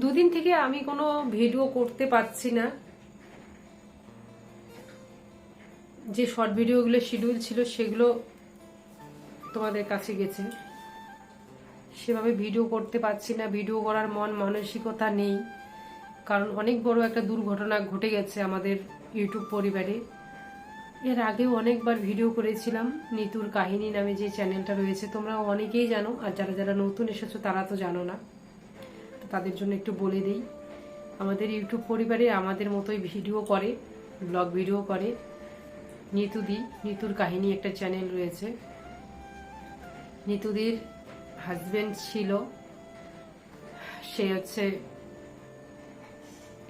দুদিন থেকে আমি কোনো ভিডিও করতে পারছি না। যে শর্ট ভিডিওগুলো শিডিউল ছিল সেগুলো তোমাদের কাছে গেছে। সেভাবে ভিডিও করতে পারছি না ভিডিও করার মন মানসিকতা নেই। কারণ অনেক বড় একটা দুর্ঘটনা ঘটে গেছে আমাদের ইউটিউব পরিবারে। এর আগেও অনেকবার ভিডিও করেছিলাম নিতুর কাহিনী নামে যে চ্যানেলটা রয়েছে তোমরা অনেকেই জানো। আর যারা যারা নতুন এসেছ, তারা তো জানো না। তাদের জন্য একটু বলে দিই। আমাদের ইউটিউব পরিবারে আমাদের মতোই ভিডিও করে, ব্লগ ভিডিও করে। নিতুদি, নিতুর কাহিনী একটা চ্যানেল রয়েছে। নিতুদির হাজবেন্ড ছিল। সে হচ্ছে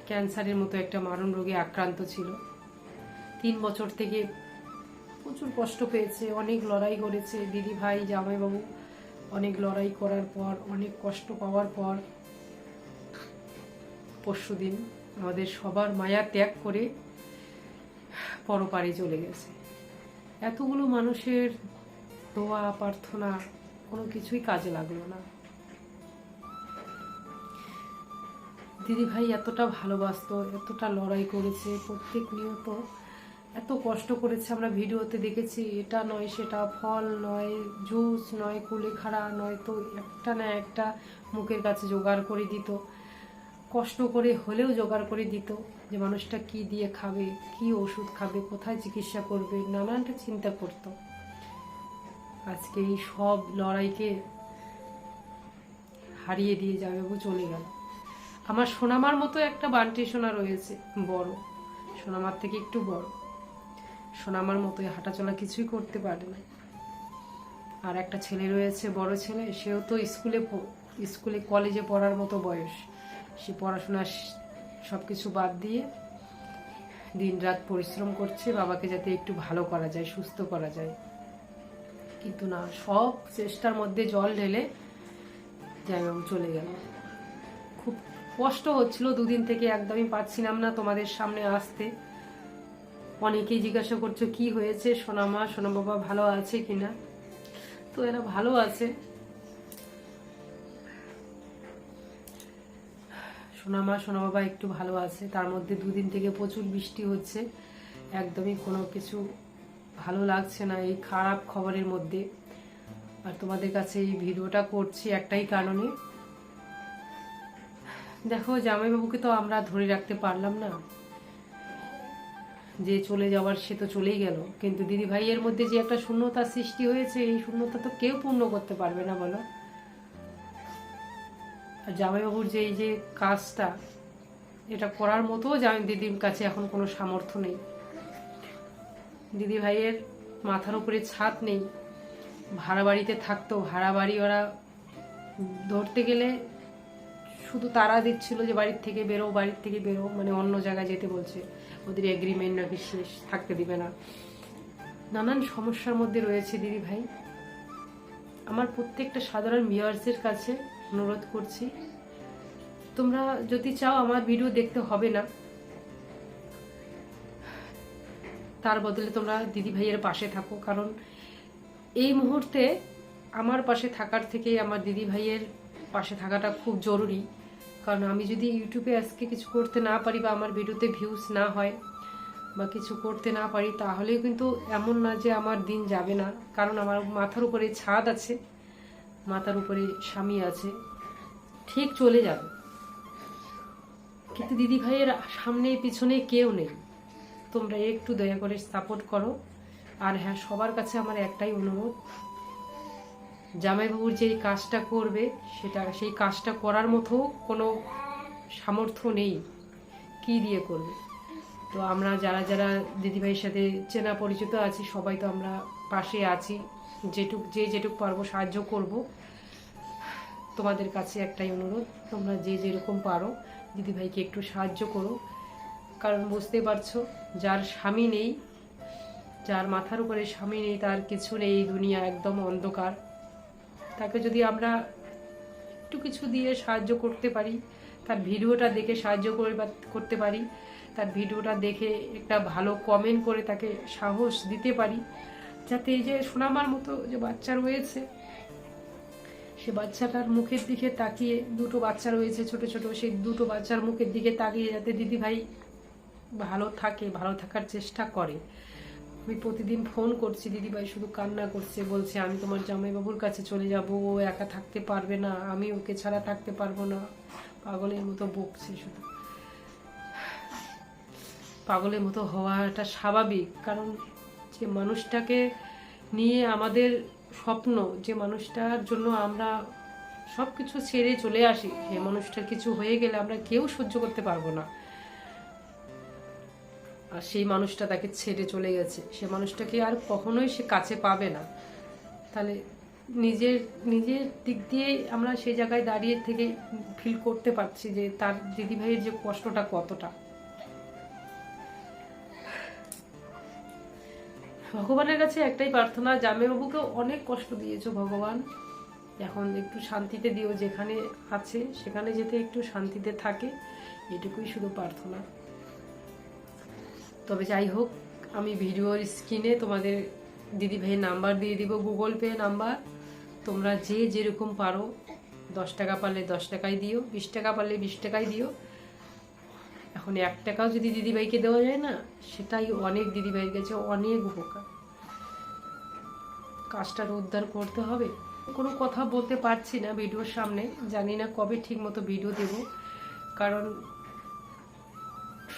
ক্যান্সারের মতো একটা মারণ রোগে আক্রান্ত ছিল। তিন বছর থেকে প্রচুর কষ্ট পেয়েছে, অনেক লড়াই করেছে। দিদি ভাই জামাইবাবু অনেক লড়াই করার পর, অনেক কষ্ট পাওয়ার পর পরশু দিন আমাদের সবার মায়া ত্যাগ করে পরপারে চলে গেছে। এতগুলো মানুষের দোয়া, প্রার্থনা, কোনো কিছুই কাজে লাগল না। দিদি ভাই এতটা ভালোবাসতো, এতটা লড়াই করেছে, প্রত্যেক নিয়ত এত কষ্ট করেছে। আমরা ভিডিওতে দেখেছি, এটা নয়, সেটা ফল নয়, জুস নয়, কুলেখাড়া নয়, তো একটা না একটা মুখের কাছে জোগাড় করে দিত। কষ্ট করে হলেও জোগাড় করে দিত যে মানুষটা কি দিয়ে খাবে, কি ওষুধ খাবে, কোথায় চিকিৎসা করবে, নানানটা চিন্তা করতো। আজকে এই সব লড়াইকে হারিয়ে দিয়ে যাবে চলে গেল। আমার সোনামার মতো একটা বান্টি সোনা রয়েছে, বড়। সোনামার থেকে একটু বড়। সোনামার মতোই হাঁটাচলা কিছুই করতে পারে না। আর একটা ছেলে রয়েছে, বড় ছেলে, সেও তো স্কুলে স্কুলে কলেজে পড়ার মতো বয়স। সে পড়াশোনা সব কিছু বাদ দিয়ে দিন রাত পরিশ্রম করছে, বাবাকে যাতে একটু ভালো করা যায়, সুস্থ করা যায়। কিন্তু না, সব চেষ্টার মধ্যে জল ঢেলে জামাইবাবু চলে গেল। খুব কষ্ট হচ্ছিল দুদিন থেকে, একদমই পাচ্ছিলাম না তোমাদের সামনে আসতে। অনেকেই জিজ্ঞাসা করছ, কি হয়েছে? সোনামা সোনা বাবা ভালো আছে কিনা? তো এরা ভালো আছে। সোনামা সোনা বাবা একটু ভালো আছে। তার মধ্যে দুদিন থেকে প্রচুর বৃষ্টি হচ্ছে। একদমই কোনো কিছু ভালো লাগছে না, এই খারাপ খবরের মধ্যে। আর তোমাদের কাছে এই ভিডিওটা করছি একটাই কারণে। দেখো, জামাইবাবুকে তো আমরা ধরে রাখতে পারলাম না। যে চলে যাওয়ার, সে তো চলেই গেল। কিন্তু দিদি ভাইয়ের মধ্যে যে একটা শূন্যতার সৃষ্টি হয়েছে, এই শূন্যতা তো কেউ পূর্ণ করতে পারবে না, বলো। জামাইবাবুর যে এই যে কাজটা, এটা করার মতো জামাই দিদির কাছে এখন কোনো সামর্থ্য নেই। দিদি ভাইয়ের মাথার উপরে ছাদ নেই, ভাড়া বাড়িতে থাকতো, ভাড়া বাড়ি ওরা ধরতে গেলে শুধু তারা দিচ্ছিল যে বাড়ির থেকে বেরো, বাড়ির থেকে বেরো মানে অন্য জায়গায় যেতে বলছে। ওদের এগ্রিমেন্ট নাকি শেষ, থাকতে দিবে না। নানান সমস্যার মধ্যে রয়েছে দিদি ভাই আমার প্রত্যেকটা সাধারণ ভিউয়ার্সের কাছে অনুরোধ করছি। তোমরা যদি চাও আমার ভিডিও দেখতে হবে না, তার বদলে তোমরা দিদি ভাইয়ের পাশে থাকো। কারণ এই মুহূর্তে আমার পাশে থাকার থেকে আমার দিদি ভাইয়ের পাশে থাকাটা খুব জরুরি। কারণ আমি যদি ইউটিউবে আজকে কিছু করতে না পারি বা আমার ভিডিওতে ভিউজ না হয় বা কিছু করতে না পারি, তাহলেও কিন্তু এমন না যে আমার দিন যাবে না। কারণ আমার মাথার উপরে ছাদ আছে। মাথার উপরে স্বামী আছে, ঠিক চলে যাবে। কিন্তু দিদি ভাইয়ের সামনে পিছনে কেউ নেই। তোমরা একটু দয়া করে সাপোর্ট করো। আর হ্যাঁ সবার কাছে আমার একটাই অনুরোধ, জামাইবাবুর যে কাজটা করবে, সেটা, সেই কাজটা করার মতো কোনো সামর্থ্য নেই, কি দিয়ে করবে? তো আমরা যারা যারা দিদিভাইয়ের সাথে চেনা পরিচিত আছি, সবাই তো আমরা পাশে আছি। যেটুক যে যেটুক পারব সাহায্য করব। তোমাদের কাছে একটাই অনুরোধ, তোমরা যে যেরকম পারো, দিদিভাইকে একটু সাহায্য করো। কারণ বুঝতে পারছ, যার স্বামী নেই, যার মাথার উপরে স্বামী নেই, তার কিছু নেই এই দুনিয়া একদম অন্ধকার। তাকে যদি আমরা একটু কিছু দিয়ে সাহায্য করতে পারি, তার ভিডিওটা দেখে সাহায্য করে করতে পারি, তার ভিডিওটা দেখে একটা ভালো কমেন্ট করে তাকে সাহস দিতে পারি যাতে এই যে সোনামার মতো যে বাচ্চা রয়েছে, সে বাচ্চাটার মুখের দিকে তাকিয়ে দুটো বাচ্চা রয়েছে, ছোট ছোট সেই দুটো বাচ্চার মুখের দিকে তাকিয়ে যাতে দিদিভাই ভালো থাকে, ভালো থাকার চেষ্টা করে। আমি প্রতিদিন ফোন করছি দিদিভাই শুধু কান্না করছে, বলছে, আমি তোমার জামাইবাবুর কাছে চলে যাব, ও একা থাকতে পারবে না, আমি ওকে ছাড়া থাকতে পারব না। পাগলের মতো বকছে শুধু। পাগলের মতো হওয়াটা স্বাভাবিক, কারণ যে মানুষটাকে নিয়ে আমাদের স্বপ্ন যে মানুষটার জন্য আমরা সব কিছু ছেড়ে চলে আসি যে মানুষটার কিছু হয়ে গেলে আমরা কেউ সহ্য করতে পারব না। আর সেই মানুষটা তাকে ছেড়ে চলে গেছে। সে মানুষটাকে আর কখনোই সে কাছে পাবে না। তাহলে নিজের নিজের দিক দিয়ে আমরা সেই জায়গায় দাঁড়িয়ে থেকে ফিল করতে পারছি যে তার দিদিভাইয়ের যে কষ্টটা কতটা। ভগবানের কাছে একটাই প্রার্থনা জামাইবাবুকে অনেক কষ্ট দিয়েছ ভগবান। এখন একটু শান্তিতে দিও যেখানে আছে, সেখানে যেতে একটু শান্তিতে থাকে, এটুকুই শুধু প্রার্থনা। তবে যাই হোক, আমি ভিডিওর স্ক্রিনে তোমাদের দিদি ভাইয়ের নাম্বার দিয়ে দিব, গুগল পে নাম্বার। তোমরা যে যেরকম পারো, দশ টাকা পারলে দশ টাকায় দিও, বিশ টাকা পারলে বিশ টাকায় দিও। এখন এক টাকাও যদি দিদিভাইকে দেওয়া যায় না, সেটাই অনেক দিদিভাইয়ের কাছে অনেক উপকার। কাজটা তো উদ্ধার করতে হবে। কোনো কথা বলতে পারছি না ভিডিওর সামনে, জানি না কবে ঠিক মতো ভিডিও দেব। কারণ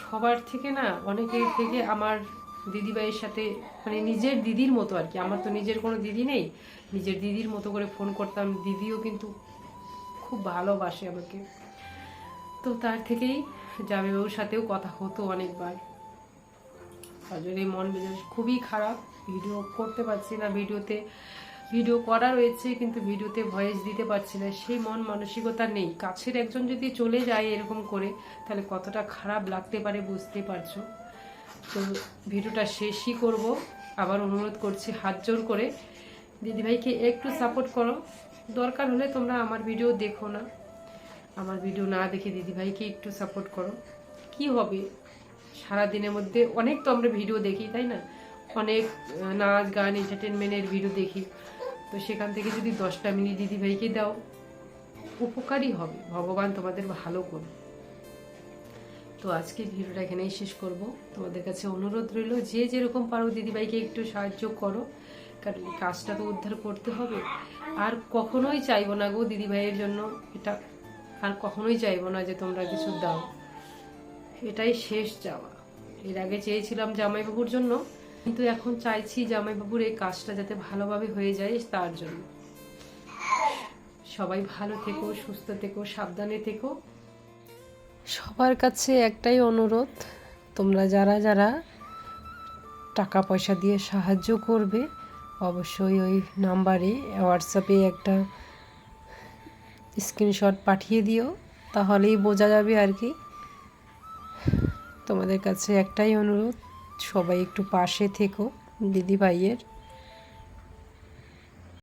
সবার থেকে না অনেকের থেকে আমার দিদিভাইয়ের সাথে মানে নিজের দিদির মতো আর কি। আমার তো নিজের কোনো দিদি নেই। নিজের দিদির মতো করে ফোন করতাম। দিদিও কিন্তু খুব ভালোবাসে আমাকে। তো তার থেকেই জামাইবাবুর সাথেও কথা হতো অনেকবার। তার জন্য মন মেজাজ খুবই খারাপ। ভিডিও করতে পারছি না ভিডিওতে। ভিডিও করা রয়েছে কিন্তু ভিডিওতে ভয়েস দিতে পারছি না। সেই মন মানসিকতা নেই। কাছের একজন যদি চলে যায় এরকম করে, তাহলে কতটা খারাপ লাগতে পারে বুঝতে পারছ? তো ভিডিওটা শেষই করব। আবার অনুরোধ করছি হাত জোর করে। দিদিভাইকে একটু সাপোর্ট করো। দরকার হলে তোমরা আমার ভিডিও দেখো না। আমার ভিডিও না দেখে দিদিভাইকে একটু সাপোর্ট করো। কি হবে? সারা দিনের মধ্যে অনেক তো আমরা ভিডিও দেখি, তাই না? অনেক নাচ, গান এন্টারটেনমেন্টের ভিডিও দেখি। তো সেখান থেকে যদি দশটা মিনিট দিদিভাইকে দাও, উপকারই হবে। ভগবান তোমাদের ভালো করবে তো আজকে ভিডিওটা এখানেই শেষ করব। তোমাদের কাছে অনুরোধ রইল, যে যেরকম পারো দিদিভাইকে একটু সাহায্য করো, কারণ কাজটা তো উদ্ধার করতে হবে। আর কখনোই চাইব না গো দিদিভাইয়ের জন্য, এটা আর কখনোই চাইব না যে তোমরা কিছু দাও। এটাই শেষ যাওয়া এর আগে চেয়েছিলাম জামাইবাবুর জন্য, কিন্তু এখন চাইছি জামাইবাবুর এই কাজটা যাতে ভালোভাবে হয়ে যায় তার জন্য। সবাই ভালো থেকো, সুস্থ থেকো, সাবধানে থেকো। সবার কাছে একটাই অনুরোধ, তোমরা যারা যারা টাকা পয়সা দিয়ে সাহায্য করবে, অবশ্যই ওই নাম্বারে, হোয়াটসঅ্যাপে একটা স্ক্রিনশট পাঠিয়ে দিও, তাহলেই বোঝা যাবে আর কি। তোমাদের কাছে একটাই অনুরোধ, সবাই একটু পাশে থেকো দিদি ভাইয়ের